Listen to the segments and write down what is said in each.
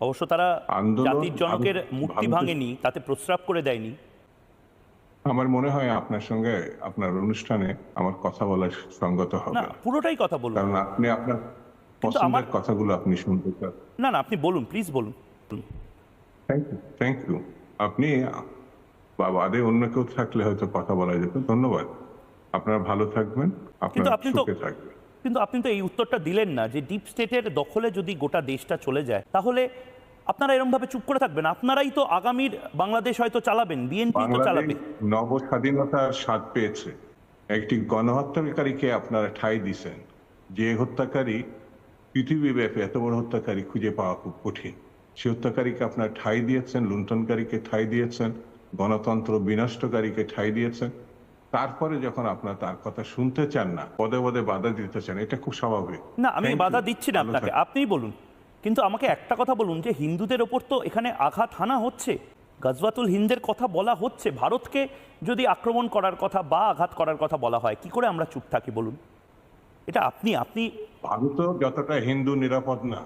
অবশ্য তারা জাতির জনকের মূর্তি ভাঙেনি তাতে প্রস্রাব করে দেয়নি। আমার মনে হয় আপনার সঙ্গে আপনার অনুষ্ঠানে আমার কথা বলার সঙ্গত হবে। না। পুরোটাই কথা বলুন। কারণ আপনি আপনার পছন্দের কথাগুলো আপনি শুনতে চান। না না আপনি বলুন প্লিজ বলুন। থ্যাংক ইউ থ্যাংক ইউ আপনি বা বাদে অন্য কেউ থাকলে হয়তো কথা বলা যেত। ধন্যবাদ। আপনারা ভালো থাকবেন আপনারা সুখে থাকবেন। কিন্তু আপনি তো এই উত্তরটা দিলেন না যে ডিপ স্টেটের দখলে যদি গোটা দেশটা চলে যায় তাহলে আপনারা এরকম ভাবে চুপ করে থাকবেন। আপনারাই তো আগামীর বাংলাদেশ হয়তো চালাবেন বিএনপি তো চালাবে। নব স্বাধীনতার স্বাদ পেয়েছে। একটি গণহত্যাকারীকে আপনারা ঠাই দিছেন। যে হত্যাকারী পৃথিবীব্যাপী এত বড় হত্যাকারী খুঁজে পাওয়া খুব কঠিন। সে হত্যাকারীকে আপনার ঠাই দিয়েছেন লুণ্ঠনকারীকে ঠাই দিয়েছেন গণতন্ত্র বিনষ্টকারীকে ঠাই দিয়েছেন। তারপরে যখন আপনার তার কথা শুনতে চান না পদে পদে বাধা দিতে চান এটা খুব স্বাভাবিক। না আমি বাধা দিচ্ছি না আপনাকে। আপনিই বলুন। কিন্তু আমাকে একটা কথা বলুন যে হিন্দুদের ওপর তো এখানে আঘাত হানা হচ্ছে। গজওয়াতুল হিন্দের কথা বলা হচ্ছে ভারতকে যদি আক্রমণ করার কথা বা আঘাত করার কথা বলা হয় কি করে আমরা চুপ থাকি বলুন? এটা আপনি আপনি ভারত যতটা হিন্দু নিরাপদ না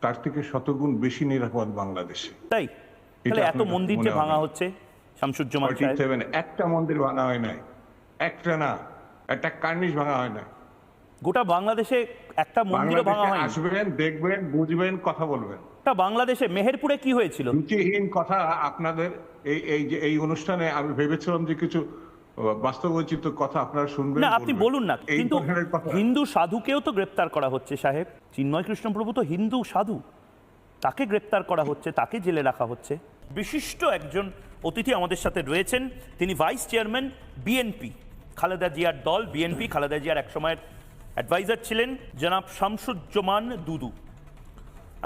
তার থেকে শতগুণ বেশি নিরাপদ বাংলাদেশে। তাই? তাহলে এত মন্দির যে ভাঙা হচ্ছে? শামসুজ্জামান সাহেব। একটা মন্দির ভাঙা হয় নাই। একটা না একটা কার্নিশ ভাঙা হয় না গোটা বাংলাদেশে একটা মন্দিরও ভাঙা হয়নি। আসবেন দেখবেন বুঝবেন কথা বলবেন। তা বাংলাদেশে মেহেরপুরে কি হয়েছিল? রুচিহীন কথা আপনাদের এই এই যে এই অনুষ্ঠানে আমি ভেবেছিলাম যে কিছু বাস্তবোচিত কথা আপনারা শুনবেন না আপনি বলুন না কিন্তু হিন্দু সাধুকেও তো গ্রেপ্তার করা হচ্ছে সাহেব। চিন্ময় কৃষ্ণ প্রভু তো হিন্দু সাধু। তাকে গ্রেপ্তার করা হচ্ছে তাকে জেলে রাখা হচ্ছে। বিশিষ্ট একজন অতিথি আমাদের সাথে রয়েছেন। তিনি ভাইস চেয়ারম্যান বিএনপি খালেদা জিয়ার দল বিএনপি খালেদা জিয়ার একসময়ের অ্যাডভাইজার ছিলেন জনাব শামসুজ্জামান দুদু।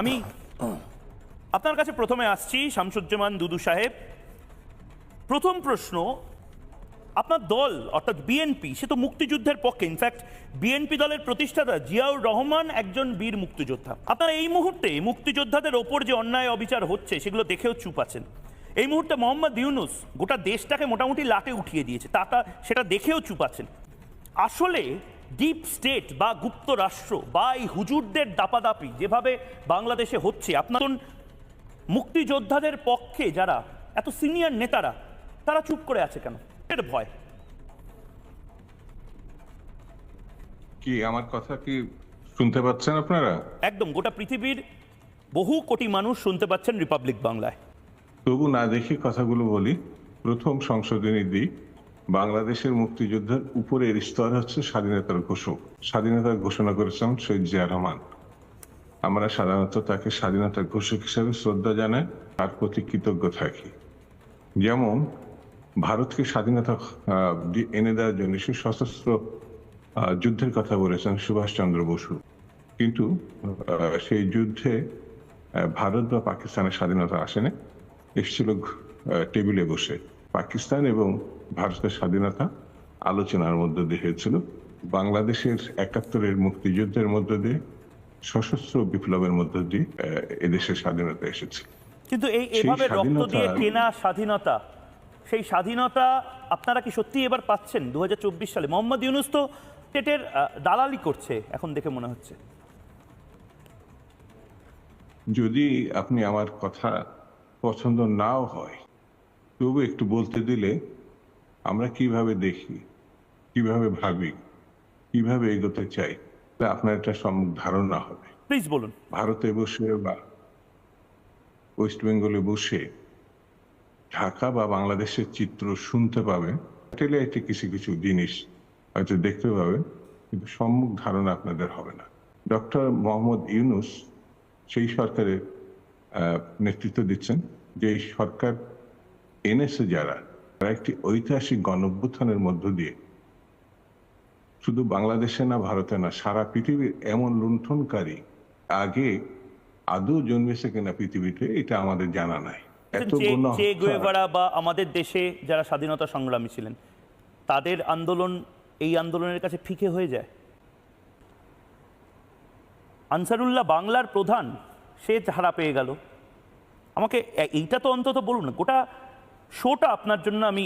আমি আপনার কাছে প্রথমে আসছি, শামসুজ্জামান দুদু সাহেব। প্রথম প্রশ্ন, আপনার দল, অর্থাৎ বিএনপি সে তো মুক্তিযুদ্ধের পক্ষে। ইনফ্যাক্ট বিএনপি দলের প্রতিষ্ঠাতা জিয়াউর রহমান একজন বীর মুক্তিযোদ্ধা। আপনারা এই মুহূর্তে মুক্তিযোদ্ধাদের ওপর যে অন্যায় অবিচার হচ্ছে, সেগুলো দেখেও চুপ আছেন। এই মুহূর্তে মোহাম্মদ ইউনুস গোটা দেশটাকে মোটামুটি লাটে উঠিয়ে দিয়েছে। তা তা সেটা দেখেও চুপ আছেন আসলে ডিপ স্টেট বা গুপ্ত রাষ্ট্র বা এই হুজুরদের দাপাদাপি যেভাবে বাংলাদেশে হচ্ছে আপনার মুক্তিযোদ্ধাদের পক্ষে যারা এত সিনিয়র নেতারা তারা চুপ করে আছে কেন? এর ভয়। কি আমার কথা কি শুনতে পাচ্ছেন আপনারা? একদম গোটা পৃথিবীর বহু কোটি মানুষ শুনতে পাচ্ছেন রিপাবলিক বাংলায়। তবু না দেখি কথাগুলো বলি, প্রথম সংশোধনী দিক বাংলাদেশের মুক্তিযুদ্ধের উপরের স্তর হচ্ছে স্বাধীনতার ঘোষক, স্বাধীনতার ঘোষণা করেছেন শহীদ জিয়া রহমান। আমরা সাধারণত তাকে স্বাধীনতার ঘোষক হিসেবে শ্রদ্ধা জানাই, তার প্রতি কৃতজ্ঞ থাকি। যেমন, ভারতকে স্বাধীনতা এনে দেওয়ার জন্য সে সশস্ত্র যুদ্ধের কথা বলেছেন সুভাষচন্দ্র বসু। কিন্তু সেই যুদ্ধে ভারত বা পাকিস্তানের স্বাধীনতা আসেনি। এসেছিল টেবিলে বসে। পাকিস্তান এবং ভারতের স্বাধীনতা আলোচনার মধ্য দিয়ে হয়েছিল। বাংলাদেশের একাত্তরের মুক্তিযুদ্ধের মধ্য দিয়ে সশস্ত্র বিপ্লবের মধ্য দিয়ে এদেশের স্বাধীনতা এসেছে। কিন্তু এই এভাবে রক্ত দিয়ে কেনা স্বাধীনতা সেই স্বাধীনতা আপনারা কি সত্যি এবার পাচ্ছেন? দু হাজার চব্বিশ সালে মোহাম্মদ ইউনুস তো স্টেটের আহ, দালালি করছে এখন দেখে মনে হচ্ছে। যদি আপনি আমার কথা পছন্দ নাও হয় তবু একটু বলতে দিলে আমরা কীভাবে দেখি কীভাবে ভাবি কীভাবে এগোতে চাই তা আপনার একটা সম্যক ধারণা হবে। প্লিজ বলুন। ভারতে বসে বা ওয়েস্ট বেঙ্গলে বসে ঢাকা বা বাংলাদেশের চিত্র শুনতে পাবেন স্যাটেলাইটে কিছু কিছু জিনিস হয়তো দেখতে পাবেন কিন্তু সম্মুখ ধারণা আপনাদের হবে না। ডক্টর মোহাম্মদ ইউনুস সেই সরকারের নেতৃত্ব দিচ্ছেন যে এই সরকার এনেছে যারা তারা একটি ঐতিহাসিক গণভ্যুত্থানের মধ্য দিয়ে শুধু বাংলাদেশে না ভারতে না সারা পৃথিবীর এমন লুণ্ঠনকারী আগে আদৌ জন্মেছে কিনা পৃথিবীতে এটা আমাদের জানা নাই। বা আমাদের দেশে যারা স্বাধীনতা সংগ্রামী ছিলেন তাদের আন্দোলন এই আন্দোলনের কাছে ফিকে হয়ে যায়? আনসারুল্লাহ বাংলার প্রধান সে ছাড়া পেয়ে গেল। আমাকে এইটা তো অন্তত বলুন গোটা শোটা আপনার জন্য আমি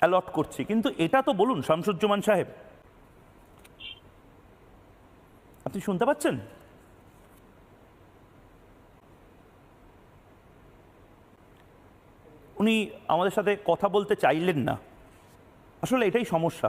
অ্যালট করছি, কিন্তু এটা তো বলুন শামসুজ্জামান সাহেব। আপনি শুনতে পাচ্ছেন? উনি আমাদের সাথে কথা বলতে চাইলেন না। আসলে এটাই সমস্যা।